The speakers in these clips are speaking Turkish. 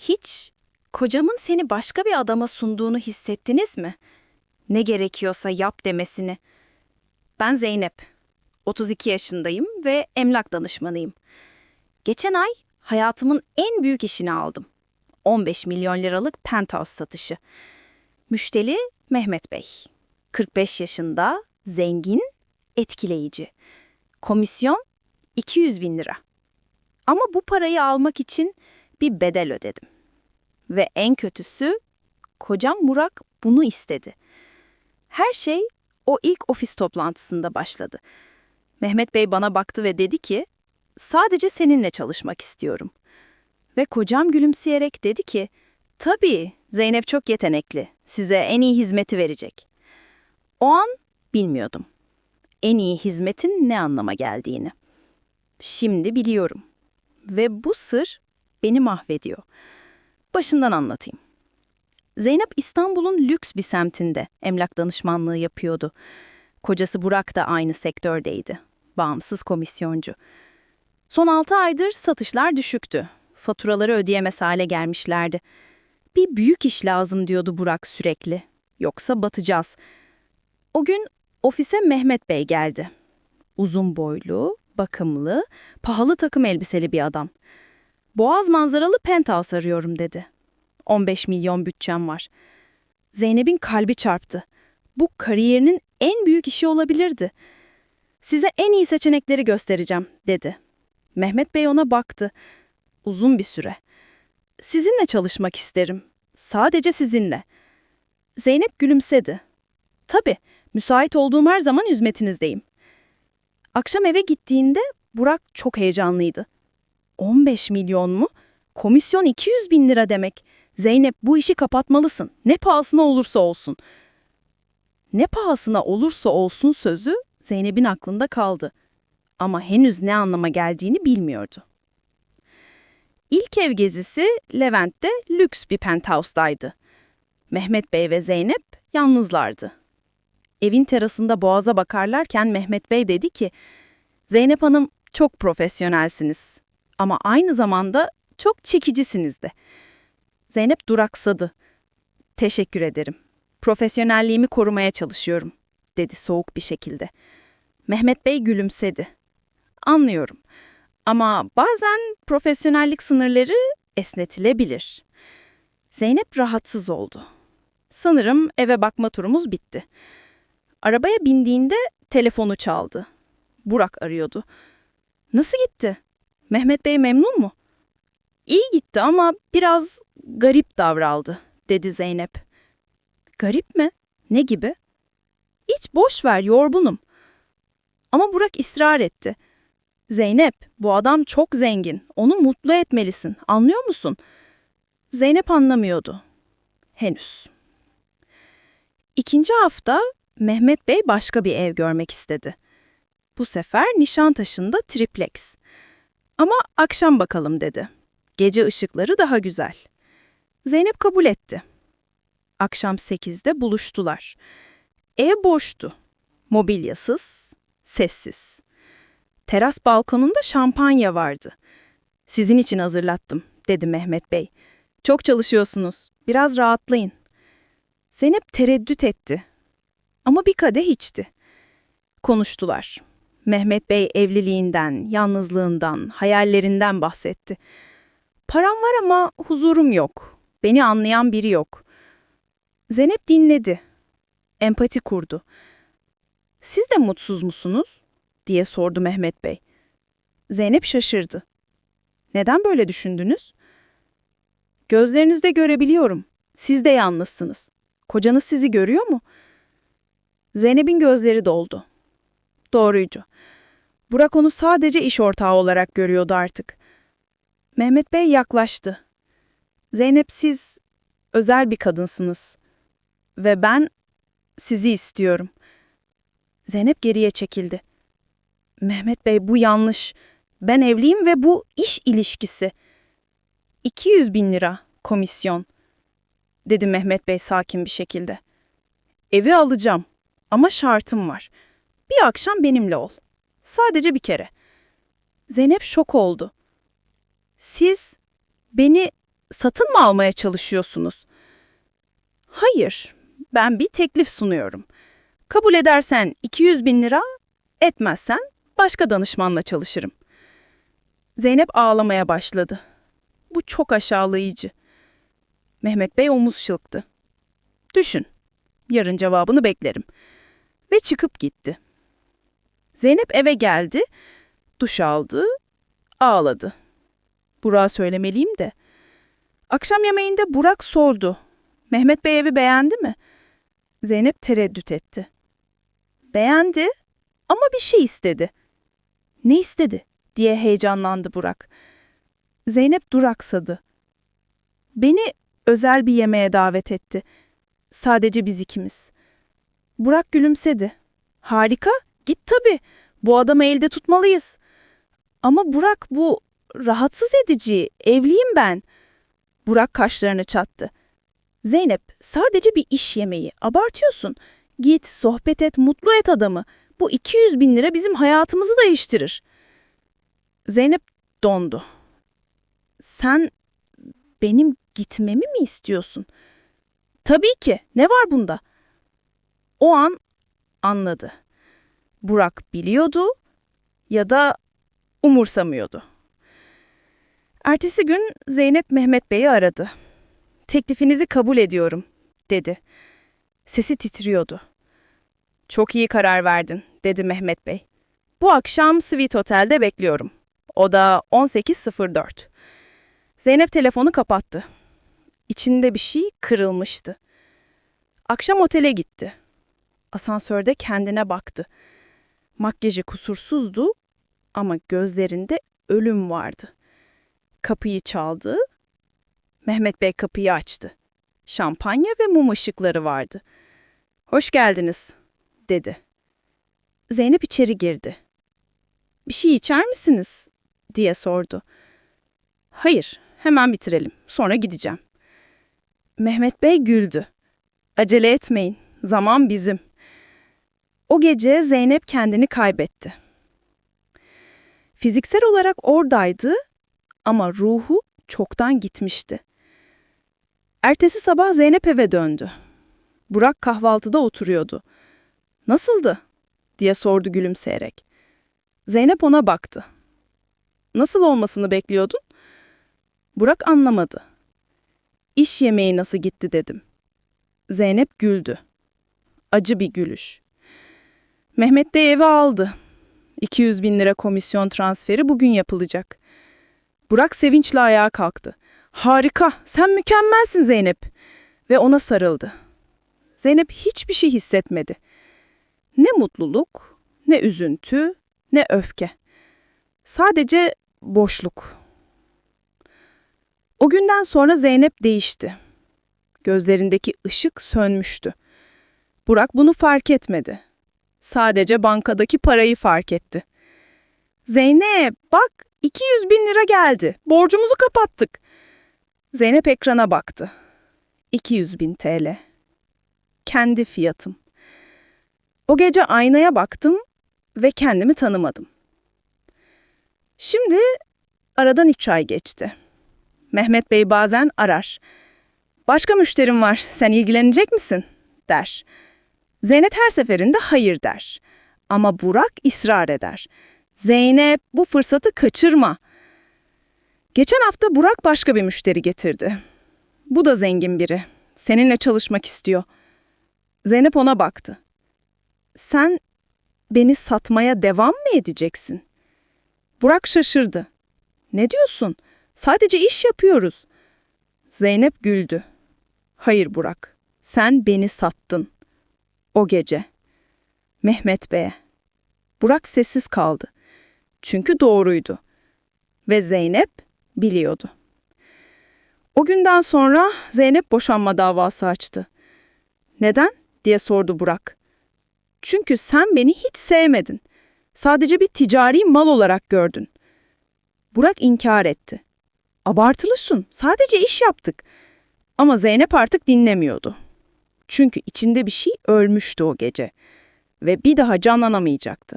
Hiç kocamın seni başka bir adama sunduğunu hissettiniz mi? Ne gerekiyorsa yap demesini. Ben Zeynep. 32 yaşındayım ve emlak danışmanıyım. Geçen ay hayatımın en büyük işini aldım. 15 milyon liralık penthouse satışı. Müşteri Mehmet Bey. 45 yaşında, zengin, etkileyici. Komisyon 200 bin lira. Ama bu parayı almak için bir bedel ödedim. Ve en kötüsü kocam Murak bunu istedi. Her şey o ilk ofis toplantısında başladı. Mehmet Bey bana baktı ve dedi ki, sadece seninle çalışmak istiyorum. Ve kocam gülümseyerek dedi ki, tabii Zeynep çok yetenekli, size en iyi hizmeti verecek. O an bilmiyordum. En iyi hizmetin ne anlama geldiğini. Şimdi biliyorum. Ve bu sır beni mahvediyor. Başından anlatayım. Zeynep İstanbul'un lüks bir semtinde emlak danışmanlığı yapıyordu. Kocası Burak da aynı sektördeydi. Bağımsız komisyoncu. Son 6 aydır satışlar düşüktü. Faturaları ödeyemez hale gelmişlerdi. Bir büyük iş lazım diyordu Burak sürekli. Yoksa batacağız. O gün ofise Mehmet Bey geldi. Uzun boylu, bakımlı, pahalı takım elbiseli bir adam. Boğaz manzaralı penthouse arıyorum dedi. 15 milyon bütçem var. Zeynep'in kalbi çarptı. Bu kariyerinin en büyük işi olabilirdi. Size en iyi seçenekleri göstereceğim dedi. Mehmet Bey ona baktı. Uzun bir süre. Sizinle çalışmak isterim. Sadece sizinle. Zeynep gülümsedi. Tabii, müsait olduğum her zaman hizmetinizdeyim. Akşam eve gittiğinde Burak çok heyecanlıydı. 15 milyon mu? Komisyon 200 bin lira demek. Zeynep bu işi kapatmalısın. Ne pahasına olursa olsun. Ne pahasına olursa olsun sözü Zeynep'in aklında kaldı. Ama henüz ne anlama geldiğini bilmiyordu. İlk ev gezisi Levent'te lüks bir penthouse'daydı. Mehmet Bey ve Zeynep yalnızlardı. Evin terasında boğaza bakarlarken Mehmet Bey dedi ki, Zeynep Hanım çok profesyonelsiniz ama aynı zamanda çok çekicisiniz de. Zeynep duraksadı. Teşekkür ederim. Profesyonelliğimi korumaya çalışıyorum, dedi soğuk bir şekilde. Mehmet Bey gülümsedi. Anlıyorum. Ama bazen profesyonellik sınırları esnetilebilir. Zeynep rahatsız oldu. Sanırım eve bakma turumuz bitti. Arabaya bindiğinde telefonu çaldı. Burak arıyordu. Nasıl gitti? Mehmet Bey memnun mu? İyi gitti ama biraz garip davrandı, dedi Zeynep. Garip mi? Ne gibi? Hiç boş ver, yorgunum. Ama Burak ısrar etti. Zeynep, bu adam çok zengin. Onu mutlu etmelisin. Anlıyor musun? Zeynep anlamıyordu. Henüz. İkinci hafta Mehmet Bey başka bir ev görmek istedi. Bu sefer Nişantaşı'nda triplex. Ama akşam bakalım dedi. Gece ışıkları daha güzel. Zeynep kabul etti. Akşam 8'de buluştular. Ev boştu. Mobilyasız, sessiz. Teras balkonunda şampanya vardı. Sizin için hazırlattım, dedi Mehmet Bey. Çok çalışıyorsunuz, biraz rahatlayın. Zeynep tereddüt etti. Ama bir kadeh içti. Konuştular. Mehmet Bey evliliğinden, yalnızlığından, hayallerinden bahsetti. Param var ama huzurum yok. Beni anlayan biri yok. Zeynep dinledi. Empati kurdu. Siz de mutsuz musunuz? diye sordu Mehmet Bey. Zeynep şaşırdı. Neden böyle düşündünüz? Gözlerinizde görebiliyorum. Siz de yalnızsınız. Kocanız sizi görüyor mu? Zeynep'in gözleri doldu. Doğruydu. Burak onu sadece iş ortağı olarak görüyordu artık. Mehmet Bey yaklaştı. Zeynep siz özel bir kadınsınız. Ve ben sizi istiyorum. Zeynep geriye çekildi. Mehmet Bey bu yanlış. Ben evliyim ve bu iş ilişkisi. 200 bin lira komisyon, dedi Mehmet Bey sakin bir şekilde. Evi alacağım ama şartım var. Bir akşam benimle ol. Sadece bir kere. Zeynep şok oldu. Siz beni satın mı almaya çalışıyorsunuz? Hayır, ben bir teklif sunuyorum. Kabul edersen 200 bin lira, etmezsen başka danışmanla çalışırım. Zeynep ağlamaya başladı. Bu çok aşağılayıcı. Mehmet Bey omuz şılktı. Düşün, yarın cevabını beklerim. Ve çıkıp gitti. Zeynep eve geldi, duş aldı, ağladı. Burak'a söylemeliyim de. Akşam yemeğinde Burak sordu. Mehmet Bey evi beğendi mi? Zeynep tereddüt etti. Beğendi ama bir şey istedi. Ne istedi diye heyecanlandı Burak. Zeynep duraksadı. Beni özel bir yemeğe davet etti. Sadece biz ikimiz. Burak gülümsedi. Harika, git tabii. Bu adamı elde tutmalıyız. Ama Burak bu rahatsız edici, evliyim ben. Burak kaşlarını çattı. Zeynep, sadece bir iş yemeği. Abartıyorsun. Git, sohbet et, mutlu et adamı. Bu 200 bin lira bizim hayatımızı değiştirir. Zeynep dondu. Sen benim gitmemi mi istiyorsun? Tabii ki. Ne var bunda? O an anladı. Burak biliyordu ya da umursamıyordu. Ertesi gün Zeynep Mehmet Bey'i aradı. Teklifinizi kabul ediyorum, dedi. Sesi titriyordu. Çok iyi karar verdin, dedi Mehmet Bey. Bu akşam Sweet Hotel'de bekliyorum. O da 18.04. Zeynep telefonu kapattı. İçinde bir şey kırılmıştı. Akşam otele gitti. Asansörde kendine baktı. Makyajı kusursuzdu ama gözlerinde ölüm vardı. Kapıyı çaldı. Mehmet Bey kapıyı açtı. Şampanya ve mum ışıkları vardı. Hoş geldiniz, dedi. Zeynep içeri girdi. Bir şey içer misiniz? diye sordu. Hayır, hemen bitirelim. Sonra gideceğim. Mehmet Bey güldü. Acele etmeyin. Zaman bizim. O gece Zeynep kendini kaybetti. Fiziksel olarak oradaydı ama ruhu çoktan gitmişti. Ertesi sabah Zeynep eve döndü. Burak kahvaltıda oturuyordu. Nasıldı? diye sordu gülümseyerek. Zeynep ona baktı. Nasıl olmasını bekliyordun? Burak anlamadı. İş yemeği nasıl gitti dedim. Zeynep güldü. Acı bir gülüş. Mehmet de evi aldı. 200 bin lira komisyon transferi bugün yapılacak. Burak sevinçle ayağa kalktı. Harika, sen mükemmelsin Zeynep. Ve ona sarıldı. Zeynep hiçbir şey hissetmedi. Ne mutluluk, ne üzüntü, ne öfke. Sadece boşluk. O günden sonra Zeynep değişti. Gözlerindeki ışık sönmüştü. Burak bunu fark etmedi. Sadece bankadaki parayı fark etti. Zeynep bak 200 bin lira geldi. Borcumuzu kapattık. Zeynep ekrana baktı. 200 bin TL. Kendi fiyatım. O gece aynaya baktım ve kendimi tanımadım. Şimdi aradan üç ay geçti. Mehmet Bey bazen arar. Başka müşterim var, sen ilgilenecek misin? der. Zeynep her seferinde hayır der. Ama Burak ısrar eder. Zeynep bu fırsatı kaçırma. Geçen hafta Burak başka bir müşteri getirdi. Bu da zengin biri. Seninle çalışmak istiyor. Zeynep ona baktı. Sen beni satmaya devam mı edeceksin? Burak şaşırdı. Ne diyorsun? Sadece iş yapıyoruz. Zeynep güldü. Hayır Burak, sen beni sattın. O gece. Mehmet Bey'e. Burak sessiz kaldı. Çünkü doğruydu. Ve Zeynep biliyordu. O günden sonra Zeynep boşanma davası açtı. Neden? diye sordu Burak. Çünkü sen beni hiç sevmedin. Sadece bir ticari mal olarak gördün. Burak inkar etti. Abartılısın, sadece iş yaptık. Ama Zeynep artık dinlemiyordu. Çünkü içinde bir şey ölmüştü o gece ve bir daha canlanamayacaktı.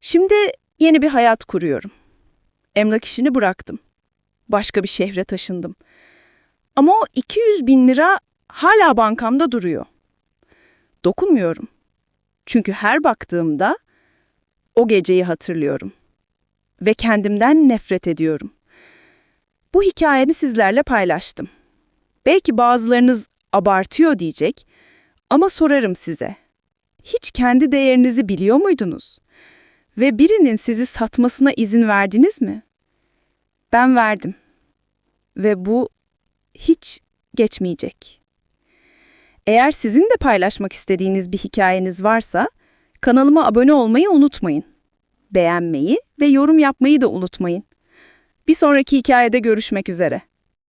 Şimdi yeni bir hayat kuruyorum. Emlak işini bıraktım. başka bir şehre taşındım. Ama o 200 bin lira hala bankamda duruyor. Dokunmuyorum. Çünkü her baktığımda o geceyi hatırlıyorum. Ve kendimden nefret ediyorum. Bu hikayemi sizlerle paylaştım. Belki bazılarınız abartıyor diyecek ama sorarım size. Hiç kendi değerinizi biliyor muydunuz? Ve birinin sizi satmasına izin verdiniz mi? Ben verdim. Ve bu hiç geçmeyecek. Eğer sizin de paylaşmak istediğiniz bir hikayeniz varsa kanalıma abone olmayı unutmayın. Beğenmeyi ve yorum yapmayı da unutmayın. Bir sonraki hikayede görüşmek üzere.